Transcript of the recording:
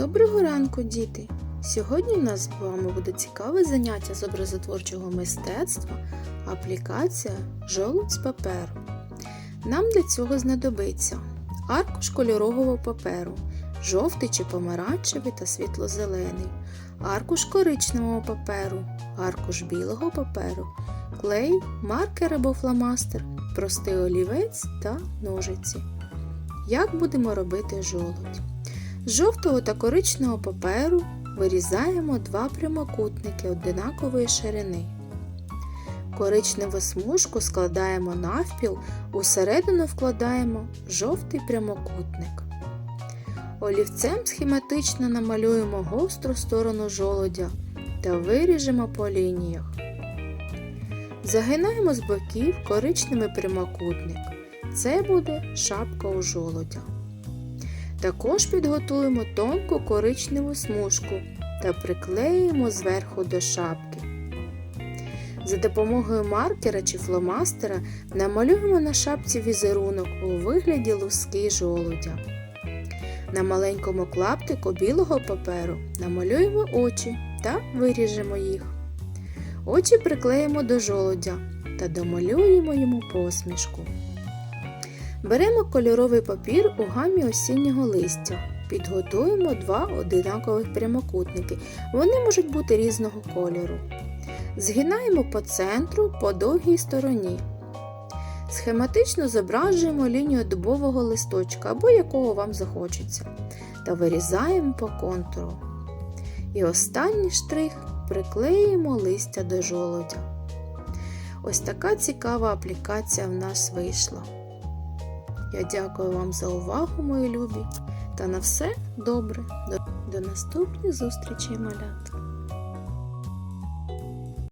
Доброго ранку, діти! Сьогодні у нас з вами буде цікаве заняття з образотворчого мистецтва, аплікація жолудь з паперу. Нам для цього знадобиться аркуш кольорового паперу, жовтий чи помаранчевий та світло-зелений, аркуш коричневого паперу, аркуш білого паперу, клей, маркер або фломастер, простий олівець та ножиці. Як будемо робити жолудь? З жовтого та коричневого паперу вирізаємо два прямокутники одинакової ширини. Коричневу смужку складаємо навпіл, усередину вкладаємо жовтий прямокутник. Олівцем схематично намалюємо гостру сторону жолудя та виріжемо по лініях. Загинаємо з боків коричневий прямокутник. Це буде шапка у жолудя. Також підготуємо тонку коричневу смужку та приклеїмо зверху до шапки. За допомогою маркера чи фломастера намалюємо на шапці візерунок у вигляді луски жолудя. На маленькому клаптику білого паперу намалюємо очі та виріжемо їх. Очі приклеїмо до жолудя та домалюємо йому посмішку. Беремо кольоровий папір у гамі осіннього листя. Підготуємо два одинакових прямокутники. Вони можуть бути різного кольору. Згинаємо по центру по довгій стороні. Схематично зображуємо лінію дубового листочка або якого вам захочеться. Та вирізаємо по контуру. І останній штрих приклеїмо листя до жолудя. Ось така цікава аплікація в нас вийшла. Я дякую вам за увагу, мої любі, та на все добре. До, наступних зустрічей, малята!